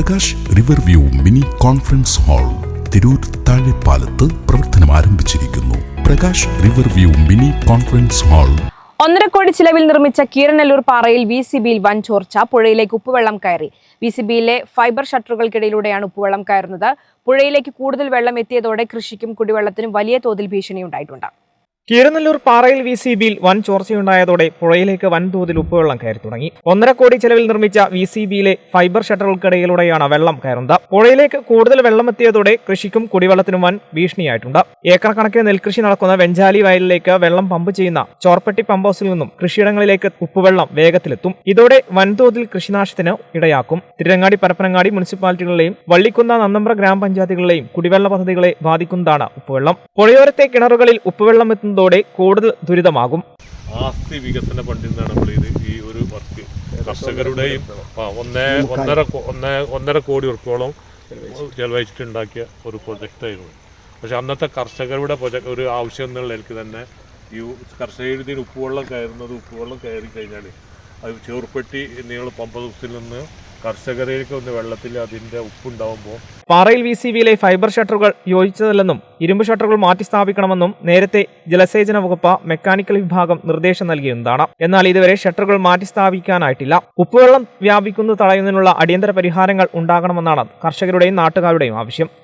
Prakash river view mini conference hall Tirur താഴെപ്പാലത്ത് പ്രവർത്തനം ആരംഭിച്ചിരിക്കുന്നു. Prakash river view mini conference hall ഒന്നര കോടി ചിലവിൽ നിർമ്മിച്ച കീരനല്ലൂർ പാറയിൽ വി സി ബിയിൽ വൻ ചോർച്ച പുഴയിലേക്ക് ഉപ്പുവെള്ളം കയറി. വി സി ബിയിലെ ഫൈബർ ഷട്ടറുകൾക്കിടയിലൂടെയാണ് ഉപ്പുവെള്ളം കയറുന്നത്. പുഴയിലേക്ക് കൂടുതൽ വെള്ളം എത്തിയതോടെ കൃഷിക്കും കുടിവെള്ളത്തിനും വലിയ തോതിൽ ഭീഷണിയുണ്ടായിട്ടുണ്ട്. കീരനല്ലൂർ പാറയിൽ വി സി ബിയിൽ വൻ ചോർച്ചയുണ്ടായതോടെ പുഴയിലേക്ക് വൻതോതിൽ ഉപ്പുവെള്ളം കയറി തുടങ്ങി ഒന്നര കോടി ചെലവിൽ നിർമ്മിച്ച വി സി ബിയിലെ ഫൈബർ ഷട്ടറുകൾക്കിടയിലൂടെയാണ് വെള്ളം കയറുന്നത്. പുഴയിലേക്ക് കൂടുതൽ വെള്ളമെത്തിയതോടെ കൃഷിക്കും കുടിവെള്ളത്തിനും വൻ ഭീഷണിയായിട്ടുണ്ട്. ഏക്കർ കണക്കിന് നെൽകൃഷി നടക്കുന്ന വെഞ്ചാലി വയലിലേക്ക് വെള്ളം പമ്പ് ചെയ്യുന്ന ചോർപ്പെട്ടി പമ്പ് ഹൗസിൽ നിന്നും കൃഷിയിടങ്ങളിലേക്ക് ഉപ്പുവെള്ളം വേഗത്തിലെത്തും. ഇതോടെ വൻതോതിൽ കൃഷിനാശത്തിന് ഇടയാക്കും. തിരുരങ്ങാടി പരപ്പനങ്ങാടി മുനിസിപ്പാലിറ്റികളിലെയും വള്ളിക്കുന്ന നന്നമ്പ്ര ഗ്രാമപഞ്ചായത്തുകളിലെയും കുടിവെള്ള പദ്ധതികളെ ബാധിക്കുന്നതാണ് ഉപ്പുവെള്ളം. പുഴയോരത്തെ കിണറുകളിൽ ഉപ്പുവെള്ളം എത്തുന്നതോടെ കൂടുതൽ ദുരിതമാകും. ആസ്തി വികസന ഫണ്ടിൽ നമ്മൾ ഇത് ഈ ഒരു വർക്ക്. കർഷകരുടെയും ഒന്നേ ഒന്നര ഒന്നേ ഒന്നര കോടി ഉറപ്പോളം ചെലവഴിച്ചിട്ടുണ്ടാക്കിയ ഒരു പ്രൊജക്റ്റായിരുന്നു പക്ഷെ അന്നത്തെ കർഷകരുടെ പ്രൊജക്ട് ഒരു ആവശ്യം എന്നുള്ളതിലേക്ക് തന്നെ ഈ കർഷക എഴുതിയിൽ ഉപ്പുവെള്ളം കയറുന്നത് ഉപ്പുവെള്ളം കയറി കഴിഞ്ഞാൽ അത് ചേർപ്പെട്ടി എന്നിവയുള്ള പമ്പ ദിവസത്തിൽ നിന്ന് കർഷകരിലേക്ക് ഒന്ന് വെള്ളത്തിൽ അതിന്റെ ഉപ്പുണ്ടാവുമ്പോൾ പാറയിൽ വി സി വിയിലെ ഫൈബർ ഷട്ടറുകൾ യോജിച്ചതല്ലെന്നും ഇരുമ്പ് ഷട്ടറുകൾ മാറ്റി സ്ഥാപിക്കണമെന്നും നേരത്തെ ജലസേചന വകുപ്പ് മെക്കാനിക്കൽ വിഭാഗം നിർദ്ദേശം നൽകിയിരുന്നതാണ് എന്നാൽ ഇതുവരെ ഷട്ടറുകൾ മാറ്റി സ്ഥാപിക്കാനായിട്ടില്ല ഉപ്പുവെള്ളം വ്യാപിക്കുന്നത് തടയുന്നതിനുള്ള അടിയന്തര പരിഹാരങ്ങൾ ഉണ്ടാകണമെന്നാണ് കർഷകരുടെയും നാട്ടുകാരുടെയും ആവശ്യം.